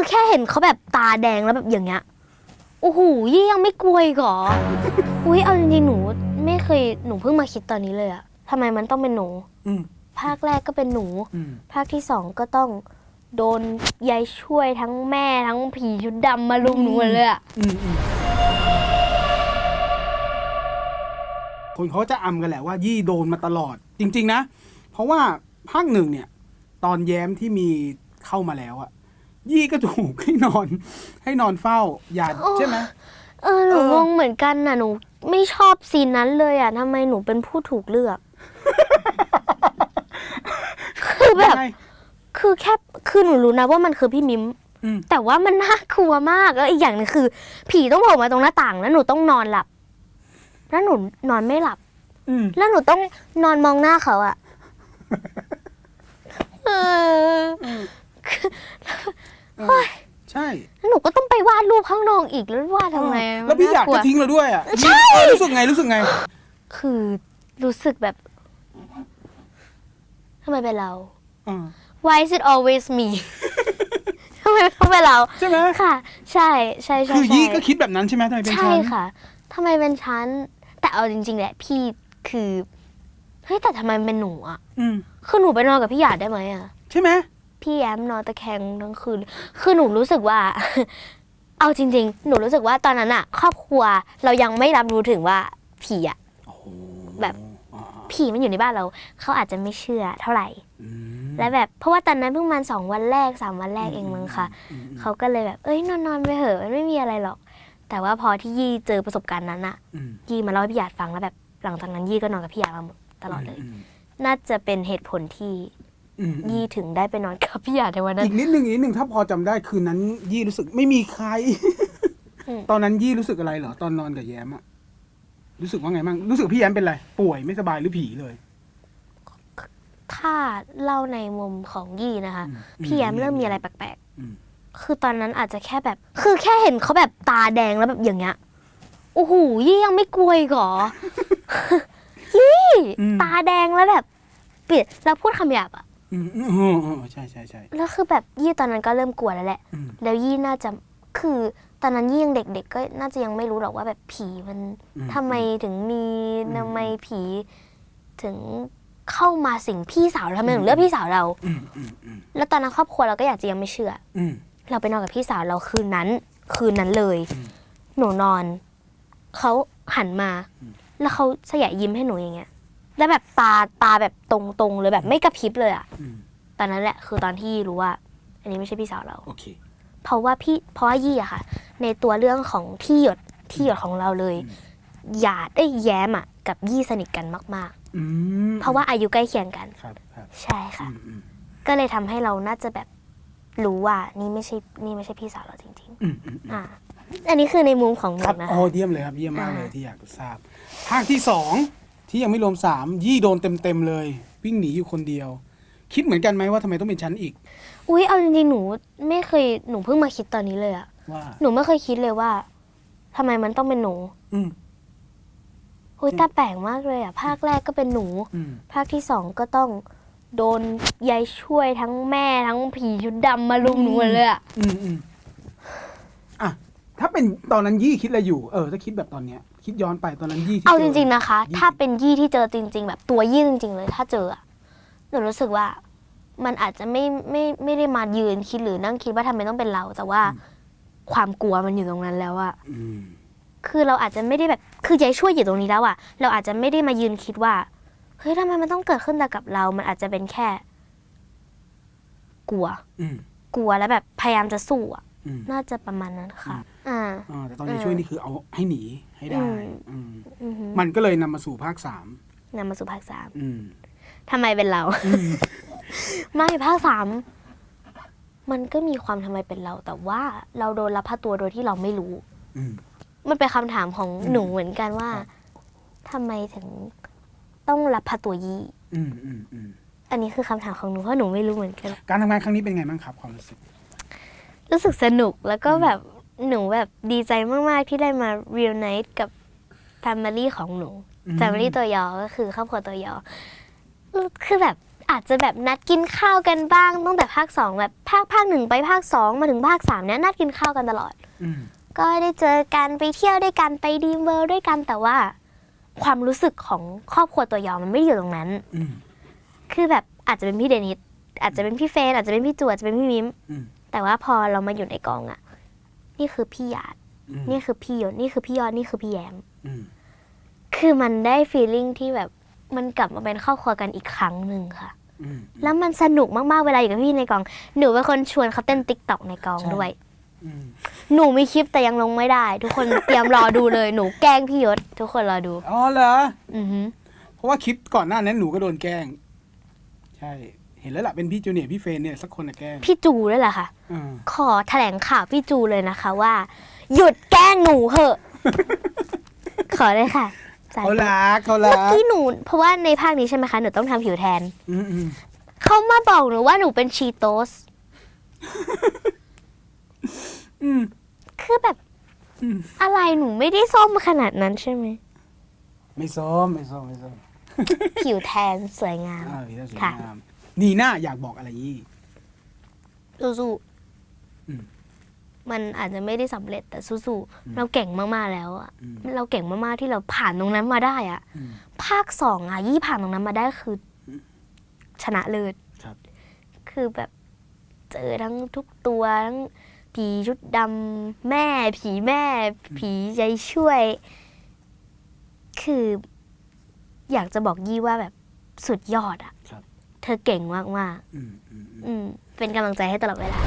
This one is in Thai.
คือแค่เห็นเขาแบบตาแดงแล้วแบบอย่างเงี้ยโอ้โหยี่ยังไม่กลัวอีกเหรออุ้ยเอาจริงๆหนูไม่เคยหนูเพิ่งมาคิดตอนนี้เลยอะทำไมมันต้องเป็นหนู อืมภาคแรกก็เป็นหนู อืมภาคที่สองก็ต้องโดนยายช่วยทั้งแม่ทั้งผีชุดดำมาลุมหนูหมดเลยอะอืมอืมคนเขาจะอำกันแหละว่า ยี่โดนมาตลอด จริง ๆ นะ เพราะว่าภาคหนึ่งเนี่ย ตอนแย้มที่มีเข้ามาแล้วอะ ยี่ก็ถูกให้นอน ให้นอนเฝ้าอย่าใช่ไหมเออหนูเอองงเหมือนกันน่ะหนู ไม่ชอบซีนนั้นเลยอะทำไมหนูเป็นผู้ถูกเลือก คือแบบ ยังไง คือแค่คือหนูรู้นะว่ามันคือพี่มิมอืม แต่ว่ามันน่ากลัวมากแล้วอีกอย่างหนึงคือ ผีต้องโผล่มาตรงหน้าต่างแล้วหนูต้องนอนหลับ แล้วหนูนอนไม่หลับ อืมแล้วหนูต้องนอนมองหน้าเขาอะเออ ใช่ แล้วหนูก็ต้องไปวาดรูปข้างนอกอีกแล้ววาดทำไมแล้วพี่อยากมันจะน่ทิ้งเราด้วยอะใช่รู้สึกไงรู้สึกไง คือรู้สึกแบบทำไมเป็นเรา อ่า Why is it always me ทำไมต้องเป็นเราใช่ไหม ค่ะ ใช่ใช่ใช่คือใช่ยี่ก็คิดแบบนั้นใช่ไหมทำไมเป็นใช่ฉันค่ะทำไมเป็นฉัน แต่เอาจริง ๆ แหละพี่คือเฮ้ยแต่ทำไมเป็นหนูอะอืมคือหนูไปนอนกับพี่หยาดได้ไหมอะใช่ไหม พี่แอมนอนตะแคงทั้งคืน คือหนูรู้สึกว่า เอาจริง ๆ หนูรู้สึกว่าตอนนั้นอะครอบครัวเรายังไม่รับรู้ถึงว่าผีอะโอ้โหแบบอ่าผีมันอยู่ในบ้านเรา เขาอาจจะไม่เชื่อเท่าไหร่อืมและแบบเพราะว่าตอนนั้นเพิ่งมาสองวันแรกสามวันแรกเองมั้งค่ะอืมอืมเขาก็เลยแบบ เอ้ยนอนนอนๆไปเถอะมันไม่มีอะไรหรอก แต่ว่าพอที่ยี่เจอประสบการณ์นั้นอะอืมยี่มาเล่าให้พี่หยาดฟังแล้วแบบ หลังจากนั้นยี่ก็นอนกับพี่หยาดมาตลอดเลยมน่าจะเป็นเหตุผลที่อืมอืม ยี่ถึงได้ไปนอนกับพี่หยาดในวันนั้อีนกนิดนึงอีกนิดนึงถ้าพอจำได้คืนนั้น ยี่รู้สึกไม่มีใคร อืม ตอนนั้นยี่รู้สึกอะไรเหรอตอนนอนกับแย้มอะรู้สึกว่าไงบ้างรู้สึกพี่แย้มเป็นไรป่วยไม่สบายหรือผีเลย ถ้าเล่าในมุมของยี่นะคะ อืมพี่แอมเริ่มมีอะไรแปลกอืม ๆ คือตอนนั้นอาจจะแค่แบบ คือแค่เห็นเขาแบบตาแดงแล้วแบบอย่างเงี้ย โอ้โหยี่ยังไม่กลัวอีกเหรอ ยี่ อืม ตาแดงแล้วแบบเปลี่ยนแล้วพูดคำหยาบอะ อืมอืมอืมอืมใช่ใช่ใช่ แล้วคือแบบยี่ตอนนั้นก็เริ่มกลัวแล้วแหละ อืม แล้วยี่น่าจะคือตอนนั้นยี่ยังเด็ก ๆ ก็น่าจะยังไม่รู้หรอกว่าแบบผีมันอืมทำไมถึงมีอืมทำไมผีถึงเข้ามาสิงพี่สาวเราทำไมถึงเลือกพี่สาวเรา อืมอืมอืมแล้วตอนนั้นครอบครัวเราก็อยากจะยังไม่เชื่อ อืม เราไปนอนกับพี่สาวเราคืนนั้น คืนนั้นเลย อืมหนูนอน เขาหันมาอืมแล้วเขาสยายยิ้มให้หนูอย่างเงี้ย แล้วแบบตาตาแบบตรงๆเลยแบบไม่กระพริบเลยอะอืมตอนนั้นแหละคือตอนที่รู้ว่า อันนี้ไม่ใช่พี่สาวเรา โอเค เพราะว่าพี่เพราะว่ายี่อะค่ะ ในตัวเรื่องของที่หยดที่หยดของเราเลยอืม หยาดได้ยแย้มอะกับยี่สนิทกันมากอืมๆ เพราะว่าอายุใกล้เคียงกัน ครับครับใช่ค่ะ อืมอืมก็เลยทำให้เราน่าจะแบบรู้ว่านี่ไม่ใช่นี่ไม่ใช่พี่สาวเราจริง อืมอืมๆ อ่า อันนี้คือในมุมของหนูครับนะโอ้คะเยี่ยมเลยครับเยี่ยมมากเลยอ่า ที่อยากจะทราบ ภาคที่สอง ที่ยังไม่รวมสามยี่โดนเต็มเต็มๆเลย วิ่งหนีอยู่คนเดียว คิดเหมือนกันไหมว่าทำไมต้องเป็นชั้นอีกอุ้ยเอาจริงๆหนูไม่เคยหนูเพิ่งมาคิดตอนนี้เลยอะว่า หนูไม่เคยคิดเลยว่าทำไมมันต้องเป็นหนูอืมอุ้ยตาแปลกมากเลยอะภาคแรกก็เป็นหนู อืมภาคที่สองก็ต้องโดนยายช่วยทั้งแม่ทั้งผีชุดดำมาลุมหนูหมดเลยอะอืมอืมอะ ถ้าเป็นตอนนั้นยี่คิดอะไรอยู่ เออถ้าคิดแบบตอนเนี้ยคิดย้อนไปตอนนั้นยี่ที่เอาจจริง ๆนะคะ ยี่ถ้าเป็นยี่ที่เจอจริง ๆ แบบตัวยี่จริง ๆ เลย ถ้าเจออะหนูรู้สึกว่า มันอาจจะไม่ไม่ไม่ได้มายืนคิดหรือนั่งคิดว่าทำไมต้องเป็นเรา แต่ว่าความกลัวมันอยู่ตรงนั้นแล้วอะอืมคือเราอาจจะไม่ได้แบบคือยายช่วยอยู่ตรงนี้แล้วอะเราอาจจะไม่ได้มายืนคิดว่าเฮ้ยทำไมมันต้องเกิดขึ้นแต่กับเรา มันอาจจะเป็นแค่ กลัว อืม กลัวแล้วแบบพยายามจะสู้อะ อืมน่าจะประมาณนั้นค่ะ อ่า อ่าแต่ตอนนี้ช่วยนี่คือเอาให้หนีให้ได้อืมอืมอือหือมันก็เลยนำมาสู่ภาคสามนำมาสู่ภาคสามอืม ทำไมเป็นเราอืมไม่ภาคสามมันก็มีความทำไมเป็นเรา แต่ว่าเราโดนลับพาตัวโดยที่เราไม่รู้ อืม มันเป็นคำถามของหนูเหมือนกันว่าครับ ทำไมถึงต้องรับพาตัวยี่อืมอืมอืมอันนี้คือคำถามของหนูเพราะหนูไม่รู้เหมือนกัน การทำงานครั้งนี้เป็นไงบ้างครับความรู้สึก รู้สึกสนุกแล้วก็แบบหนูแบบดีใจมากๆที่ได้มา real night กับ family ของหนูอืม family ตัวยอก็คือครอบครัวตัวยอคือแบบอาจจะแบบนัดกินข้าวกันบ้างตั้งแต่ภาคสองแบบภาคภาคหนึ่งไปภาคสองมาถึงภาคสามเนี้ยนัดกินข้าวกันตลอดอืมก็ได้เจอกันไปเที่ยวด้วยกันไปดีมเวิลด์ด้วยกันแต่ว่า ความรู้สึกของครอบครัวตัวยอมันไม่ได้อยู่ตรงนั้นอืมคือแบบอาจจะเป็นพี่เดนิสอาจจะเป็นพี่เฟนอาจจะเป็นพี่จูอาจจะเป็นพี่มิมอืม แต่ว่าพอเรามาอยู่ในกองอะนี่คือพี่หยาดอืมนี่คือพี่ยศนี่คือพี่ยอดนี่คือพี่แยมอืมคือมันได้ฟีลลิ่งที่แบบมันกลับมาเป็นครอบครัวกันอีกครั้งหนึ่งค่ะอืมแล้วมันสนุกมากๆเวลาอยู่กับพี่ในกอง หนูเป็นคนชวนเขาเต้นติ๊กต็อกในกองใช่ด้วยอืมหนูมีคลิปแต่ยังลงไม่ได้ ทุกคนเตรียมรอดูเลยหนูแกล้งพี่ยศทุกคนรอดูอ๋อเหรออือหือเพราะว่าคลิปก่อนหน้านั้นหนูก็โดนแกล้ง ใช่ เห็นแล้วล่ะเป็นพี่จูเนียร์พี่เฟรนเนี่ยสักคนน่ะแกล้งพี่จูด้วยแหละค่ะอ่าขอแถลงข่าวพี่จูเลยนะคะว่า หยุดแกล้งหนูเหอะ ขอเลยค่ะสาเขาธุรักเขารัเมื่อกกี้หนู เพราะว่าในภาคนี้ใช่ไหมคะหนูต้องทำผิวแทน อืมอืมเขามาบอกหนูว่าหนูเป็นชีโตส อืม คือแบบอืม อะไรหนูไม่ได้ส้มขนาดนั้นใช่ไหม ไม่ส้มไม่ส้มไม่ส้มผิวแทนสวยงาม อ่าพี่ตาสวยค่ะ งาม นีน่าอยากบอกอะไรยี่ สู้อืมๆมันอาจจะไม่ได้สำเร็จแต่สู้อืม ๆเราเก่งมากๆแล้วอะอืมเราเก่งมากๆที่เราผ่านตรงนั้นมาได้อะอืม ภาคสองอะยี่ผ่านตรงนั้นมาได้คืออมชนะเลิศครับ คือแบบเจอทั้งทุกตัวทั้งผีชุดดำแม่ ผีแม่ ผีใจช่วย คือ อยากจะบอกยี่ว่าแบบสุดยอดอะครับ เธอเก่งมากๆอืมอืมอืมอืมเป็นกำลังใจให้ตลอดเวลา